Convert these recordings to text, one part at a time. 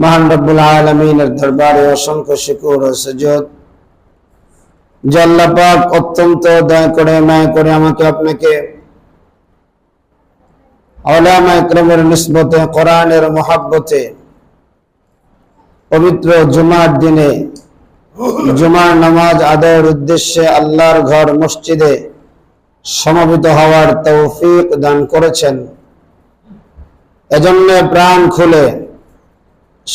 মহান রব্বুল আলমিনের দরবারে অসংখ্য শুকুর ও সুজুদ। জল্লাপাক অত্যন্ত দয়া করে, মায় করে আমাকে আপনাকে নিসবতে, কোরআনের মহাব্বতে, পবিত্র জুমার দিনে, জুমার নামাজ আদায়ের উদ্দেশ্যে আল্লাহর ঘর মসজিদে সমবেত হওয়ার তৌফিক দান করেছেন। এজন্য প্রাণ খুলে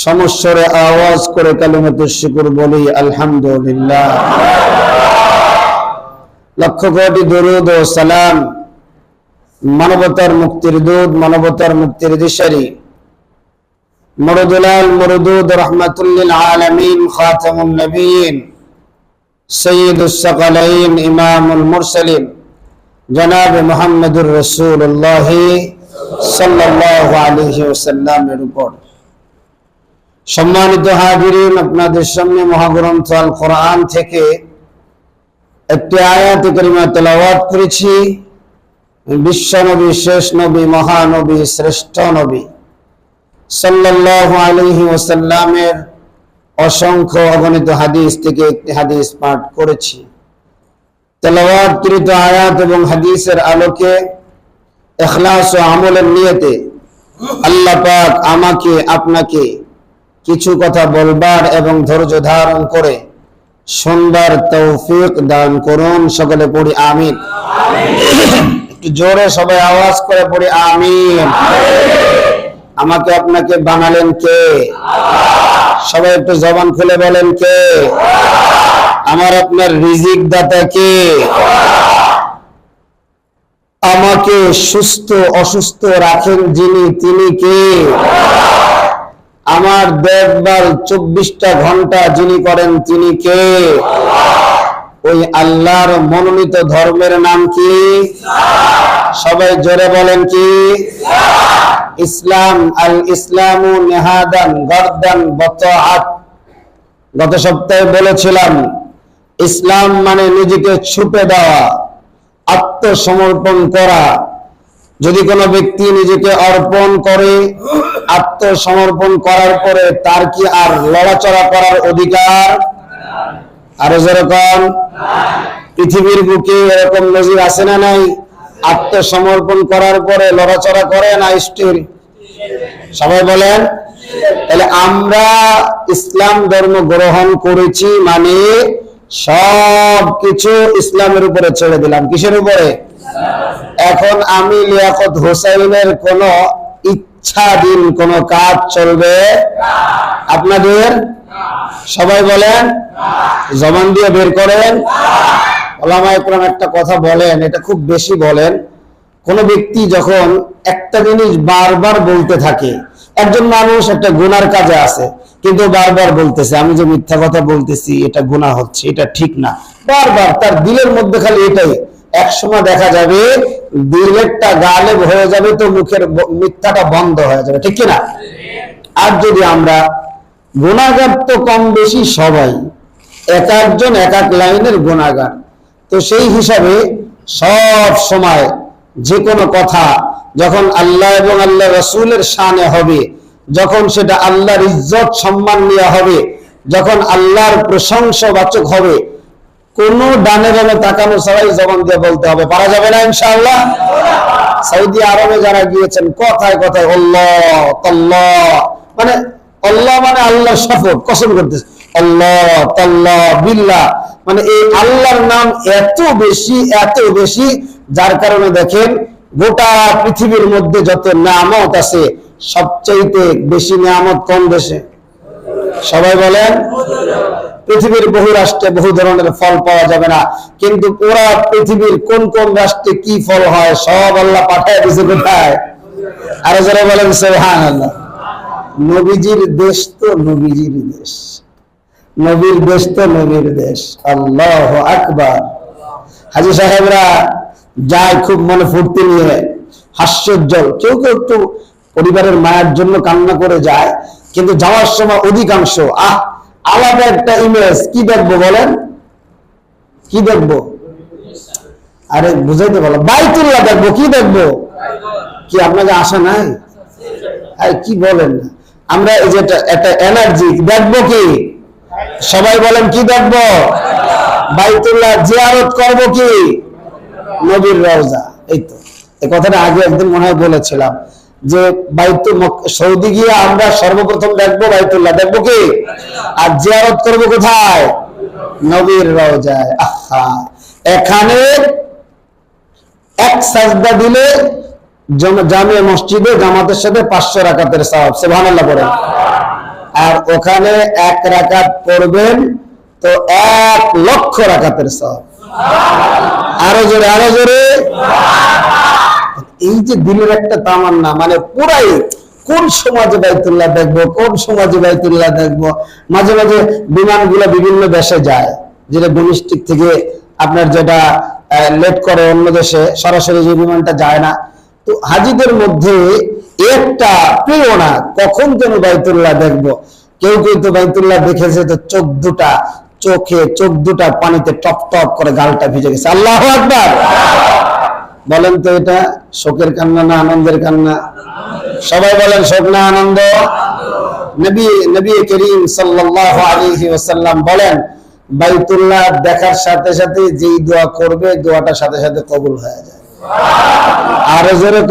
সমস্যরে আওয়াজ করে কালিমাতুর শুকুর বলি, আলহামদুলিল্লাহ। লক্ষ কোটি দরুদ ও সালাম, মানবতার মুক্তির দুধ মানবতার মুক্তির দিশারি। মরদুলাল মরদুদ রহমাতুল্লিল আলমিন খাতামুল নবীন, সৈয়দুস সাকালাইন, ইমামুল মুরসালিন। জনাব মোহাম্মদুর রসুল্লাহ সাল্লাল্লাহু আলাইহি ওয়াসাল্লামের উপর। সম্মানিত হাজিরিন, আপনাদের সামনে মহাগ্রন্থ আল কোরআন থেকে একটি আয়াত করিমা তেলাওয়াত করেছি। বিশ্ব নবী শেষ নবী, মহানবী, শ্রেষ্ঠ নবী সাল্লাল্লাহু আলাইহি ওয়াসাল্লামের অসংখ্য অগণিত হাদিস থেকে একটি হাদিস পাঠ করেছি। তেলাওয়াতকৃত আয়াত এবং হাদিসের আলোকে এখলাস ও আমলের নিয়েতে আল্লাহ পাক আমাকে, আপনাকে কিছু কথা বলবার এবং ধৈর্য ধারণ করে শুনবার তৌফিক দান করুন। সকলে পড়ি আমিন। একটু জোরে সবাই আওয়াজ করে পড়ি আমিন। আমাকে আপনাকে বানালেন কে? সবাই একটু জবান খুলে বলেন কে? আমার আপনার রিজিক দাতা কে? আমাকে সুস্থ অসুস্থ রাখেন যিনি, তিনি কে? আমার দেখভাল চব্বিশটা ঘণ্টা যিনি করেন তিনি কে? ওই আল্লাহর মনোনীত ধর্মের নাম কি? সবাই জোরে বলেন কি? ইসলাম, আল ইসলামু নেহাদান গর্দান বতআত গত সপ্তাহে বলেছিলাম, ইসলাম মানে নিজেকে ছুপে দেওয়া, আত্মসমর্পণ করা। যদি কোনো ব্যক্তি নিজেকে অর্পণ করে, আত্মসমর্পণ করার পরে তার কি আর লড়াচড়া করার অধিকার? আরও যেরকম পৃথিবীর বুকে এরকম নজির আছে না নাই? আত্মসমর্পণ করার পরে লড়াচড়া করে না স্থির সবাই বলেন। তাহলে আমরা ইসলাম ধর্ম গ্রহণ করেছি মানে সব কিছু ইসলামের উপরে ছেড়ে দিলাম। কিসের উপরে? এখন আমি লিয়াকত হোসাইনের কোন ইচ্ছাধীন কোন কাজ চলবে? আপনাদের? সবাই বলেন? জবান দিয়ে বের করেন। একটা কথা বলেন, এটা খুব বেশি বলেন। কোন ব্যক্তি যখন একটা জিনিস বারবার বলতে থাকে, একজন মানুষ একটা গুনার কাজে আছে, কিন্তু বারবার বলতেছে, আমি যে মিথ্যা কথা বলতেছি, এটা গুনাহ হচ্ছে, এটা ঠিক না। বারবার তার দিলের মধ্যে খালি এটাই একসময় দেখা যাবে দিলেরটা গালেব হয়ে যাবে তো মুখের মিথ্যাটা বন্ধ হয়ে যাবে, ঠিক কিনা? আর যদি আমরা গুণাগার তো কম বেশি সবাই, এক একজন এক এক লাইনের গুণাগার, তো সেই হিসাবে সব সময় যে কোনো কথা যখন আল্লাহ এবং আল্লাহ রসুলের শানে হবে, যখন সেটা আল্লাহর ইজ্জত সম্মান নেওয়া হবে, যখন আল্লাহর প্রশংসাবাচক হবে কোন ডানে ডানে তাকানো সবাই জবান দিয়ে বলতে হবে। পারা যাবে না ইনশাআল্লাহ? সৌদি আরবে যারা গিয়েছেন, কথায় কথায় আল্লাহ, তাল্লাহ। মানে আল্লাহ মানে আল্লাহ শপথ কসম করতেছে। আল্লাহ, তাল্লাহ, বিল্লাহ। মানে এই আল্লাহর নাম এত বেশি এত বেশি, যার কারণে দেখেন গোটা পৃথিবীর মধ্যে যত নামত আছে, সবচাইতে বেশি নামত কোন দেশে? সবাই বলেন, পৃথিবীর বহু রাষ্ট্রে বহু ধরনের ফল পাওয়া যাবে না, কিন্তু পুরা পৃথিবীর কোন কোন রাষ্ট্রে কি ফল হয়, সব আল্লাহ পাঠায় দিছে কোথায়? আরও যারা বলেন সোহান নবীজির দেশ তো নবীজির দেশ। নবীর দেশ তো নবীর দেশ। আল্লাহ আকবার। হাজি সাহেবরা যায় খুব মনে ফুর্তি নিয়ে, হাস্যোজ্জ্বল। কেউ কেউ একটু পরিবারের মায়ের জন্য কান্না করে যায়। কিন্তু যাওয়ার সময় অধিকাংশ, আহ, আলাদা একটা ইমেজ কি দেখব বলেন? কি দেখব? আরে বুঝাইতে বলো বাইতুল্লাহ দেখব, কি দেখব? কি আপনাকে আশা নাই? কি বলেন? আমরা এই যে একটা এনার্জি দেখব কি? সবাই বলেন, কি দেখব? বাইতুল্লাহ জিয়ারত করব কি? নবীর রওজা, এই তো। এই কথাটা আগে একদিন মনে হয় বলেছিলাম। যে বাইতু সৌদি গিয়ে আমরা সর্বপ্রথম দেখব বাইতুল্লাহ। দেখব কি? আর জিয়ারত করব কোথায়? নবীর রওজায়। আহা! এখানে এক সাজদা দিলে জম- জামিয়া মসজিদে জামাতের সাথে পাঁচশো রাকাতের সাহাব সে সুবহানাল্লাহ পড়েন। আর ওখানে এক রাকাত পড়বেন তো এক লক্ষ রাকাতের সওয়াব। আরও জোরে আরও জোরে। দিলের একটা তামান্না মানে পুরাই কোন সমাজে বাইতুল্লাহ দেখব, কোন সমাজে বাইতুল্লাহ দেখব? মাঝে মাঝে বিমানগুলো বিভিন্ন দেশে যায়, যেটা ডোমেস্টিক থেকে আপনার যেটা লেট করে অন্য দেশে, সরাসরি যে বিমানটা যায় না। তো হাজিদের মধ্যে একটা প্রেরণা কখন যেন বাইতুল্লাহ দেখব? কেউ কেউ তো বাইতুল্লাহ দেখেছে তো চোখ দুটা, চোখে, চোখ দুটা পানিতে টপ টপ করে গালটা ভিজে গেছে। আল্লাহ আকবার! বলেন তো এটা, শোকের কান্না না আনন্দের কান্না? সবাই বলেন, শোক না আনন্দ? করিম সাল্লাহ আলী ওসাল্লাম বলেন, বাইতুল্লাহ দেখার সাথে সাথে যেই দোয়া করবে, দোয়াটা সাথে সাথে কবুল হয়ে যায়। আরও জোরে